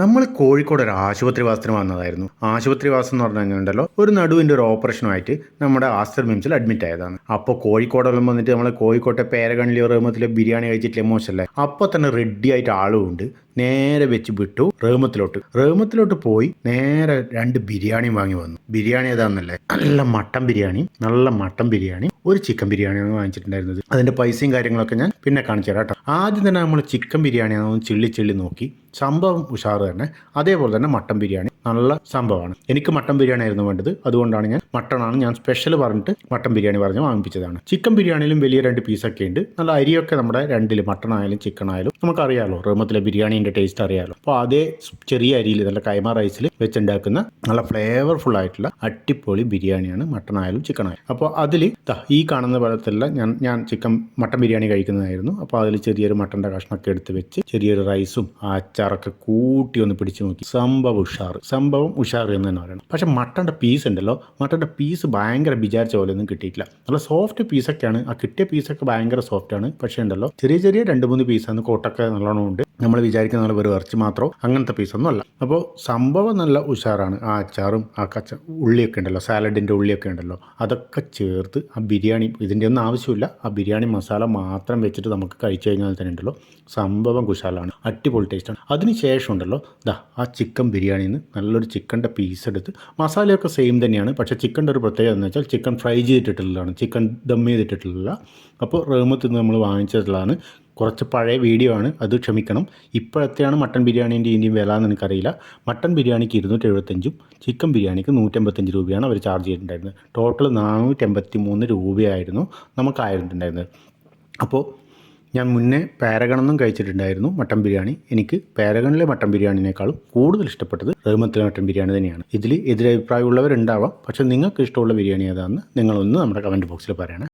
നമ്മൾ കോഴിക്കോട് ഒരു ആശുപത്രി വാസത്തിന് വന്നതായിരുന്നു. ആശുപത്രി വാസം എന്ന് പറഞ്ഞു കഴിഞ്ഞാൽ ഒരു നടുവിന്റെ ഒരു ഓപ്പറേഷനുമായിട്ട് നമ്മുടെ ആസ്റ്റർ മിംസിൽ അഡ്മിറ്റ് ആയതാണ്. അപ്പോൾ കോഴിക്കോടെല്ലാം വന്നിട്ട് നമ്മൾ കോഴിക്കോട്ടെ പേരകണ്ണിലെ റേമത്തിൽ ബിരിയാണി കഴിച്ചിട്ട് മോശമല്ലേ? അപ്പോൾ തന്നെ റെഡി ആയിട്ട് ആളുമുണ്ട് നേരെ വെച്ച് വിട്ടു റേമത്തിലോട്ട് റേമത്തിലോട്ട് പോയി നേരെ രണ്ട് ബിരിയാണിയും വാങ്ങി വന്നു. ബിരിയാണി ഏതാണെന്നല്ലേ നല്ല മട്ടൻ ബിരിയാണി നല്ല മട്ടൻ ബിരിയാണി ഒരു ചിക്കൻ ബിരിയാണിയാണ് വാങ്ങിച്ചിട്ടുണ്ടായിരുന്നത്. അതിന്റെ പൈസയും കാര്യങ്ങളൊക്കെ ഞാൻ പിന്നെ കാണിച്ചു തരാം കേട്ടോ. ആദ്യം തന്നെ നമ്മൾ ചിക്കൻ ബിരിയാണിയാണെന്ന് ചിള്ളി ചിള്ളി നോക്കി. സംഭവം ഉഷാറ് തന്നെ. അതേപോലെ തന്നെ മട്ടൻ ബിരിയാണി. നല്ല സംഭവമാണ്. എനിക്ക് മട്ടൻ ബിരിയാണി ആയിരുന്നു വേണ്ടത്. അതുകൊണ്ടാണ് ഞാൻ മട്ടണാണ് ഞാൻ സ്പെഷ്യൽ പറഞ്ഞിട്ട് മട്ടൻ ബിരിയാണി പറഞ്ഞ് വാങ്ങിപ്പിച്ചതാണ്. ചിക്കൻ ബിരിയാണിയിലും വലിയ രണ്ട് പീസൊക്കെ ഉണ്ട്. നല്ല അരിയൊക്കെ നമ്മുടെ രണ്ടിൽ മട്ടൺ ആയാലും ചിക്കൻ ആയാലും നമുക്കറിയാമല്ലോ റൂമത്തിലെ ബിരിയാണീന്റെ ടേസ്റ്റ് അറിയാമല്ലോ അപ്പോൾ അതേ ചെറിയ അരിയിൽ നല്ല കൈമ റൈസിൽ വെച്ചുണ്ടാക്കുന്ന നല്ല ഫ്ലേവർഫുൾ ആയിട്ടുള്ള അടിപൊളി ബിരിയാണിയാണ് മട്ടൺ ആയാലും. ചിക്കൻ ആയാലും അപ്പോൾ അതിൽ ഈ കാണുന്ന പോലത്തെല്ല ഞാൻ ഞാൻ ചിക്കൻ മട്ടൻ ബിരിയാണി കഴിക്കുന്നതായിരുന്നു. അപ്പോൾ അതിൽ ചെറിയൊരു മട്ടന്റെ കഷ്ണമൊക്കെ എടുത്ത് വെച്ച് ചെറിയൊരു റൈസും ആ അച്ചാറൊക്കെ കൂട്ടി ഒന്ന് പിടിച്ച് നോക്കി. സംഭവ ഉഷാറ്. സംഭവം ഉഷാർ എന്ന് തന്നെ പറയണം. പക്ഷേ മട്ടന്റെ പീസ് ഉണ്ടല്ലോ. മട്ടന്റെ പീസ് ഭയങ്കര വിചാരിച്ച പോലെ ഒന്നും കിട്ടിയിട്ടില്ല. നല്ല സോഫ്റ്റ് പീസൊക്കെയാണ് ആ കിട്ടിയ പീസൊക്കെ ഭയങ്കര സോഫ്റ്റാണ് പക്ഷേ ഉണ്ടല്ലോ ചെറിയ ചെറിയ രണ്ട് മൂന്ന് പീസാണ് കോട്ടൊക്കെ നല്ലോണം ഉണ്ട്. നമ്മൾ വിചാരിക്കുന്ന പോലെ വെറും ഇറച്ചി മാത്രമോ അങ്ങനത്തെ പീസൊന്നും അല്ല. അപ്പോൾ സംഭവം നല്ല ഉഷാറാണ്. ആ അച്ചാറും ആ കച്ച ഉള്ളിയൊക്കെ ഉണ്ടല്ലോ സാലഡിന്റെ ഉള്ളിയൊക്കെ ഉണ്ടല്ലോ അതൊക്കെ ചേർത്ത് ആ ബിരിയാണി ഇതിന്റെ ഒന്നും ആവശ്യമില്ല. ആ ബിരിയാണി മസാല മാത്രം വെച്ചിട്ട് നമുക്ക് കഴിച്ചു കഴിഞ്ഞാൽ തന്നെ ഉണ്ടല്ലോ. സംഭവം കുശാലാണ്. അടിപൊളി ടേസ്റ്റാണ് അതിന് ശേഷം ഉണ്ടല്ലോ ദാ ആ ചിക്കൻ ബിരിയാണിയിൽ നിന്ന് നല്ലൊരു ചിക്കന്റെ പീസ് എടുത്ത് മസാലയൊക്കെ സെയിം തന്നെയാണ്. പക്ഷേ ചിക്കന്റെ ഒരു പ്രത്യേകത എന്ന് വെച്ചാൽ ചിക്കൻ ഫ്രൈ ചെയ്തിട്ടുള്ളതാണ് ചിക്കൻ ദം ചെയ്തിട്ടുള്ള അപ്പോൾ റേമത്ത് നമ്മൾ വാങ്ങിച്ചിട്ടുള്ളതാണ് കുറച്ച് പഴയ വീഡിയോ ആണ്. അത് ക്ഷമിക്കണം. ഇപ്പോഴത്തെയാണ് മട്ടൺ ബിരിയാണീന്റെ ഇനിയും വില എന്ന് എനിക്കറിയില്ല മട്ടൺ ബിരിയാണിക്ക് ഇരുന്നൂറ്റി എഴുപത്തഞ്ചും ചിക്കൻ ബിരിയാണിക്ക് നൂറ്റമ്പത്തഞ്ച് രൂപയാണ് അവർ ചാർജ് ചെയ്തിട്ടുണ്ടായിരുന്നത്. ടോട്ടൽ നാനൂറ്റമ്പത്തി മൂന്ന് രൂപയായിരുന്നു നമുക്കായിരുന്നുണ്ടായിരുന്നത് അപ്പോൾ ഞാൻ മുന്നേ പാരഗണെന്നും കഴിച്ചിട്ടുണ്ടായിരുന്നു മട്ടൻ ബിരിയാണി. എനിക്ക് പാരഗണിലെ മട്ടൻ ബിരിയാണിനേക്കാളും കൂടുതൽ ഇഷ്ടപ്പെട്ടത് റഹ്മത്തിലെ മട്ടൻ ബിരിയാണി തന്നെയാണ്. ഇതിൽ എതിരഭിപ്രായമുള്ളവരുണ്ടാവാം. പക്ഷേ നിങ്ങൾക്ക് ഇഷ്ടമുള്ള ബിരിയാണി ഏതാണെന്ന് നിങ്ങളൊന്ന് നമ്മുടെ കമന്റ് ബോക്സിൽ പറയണേ.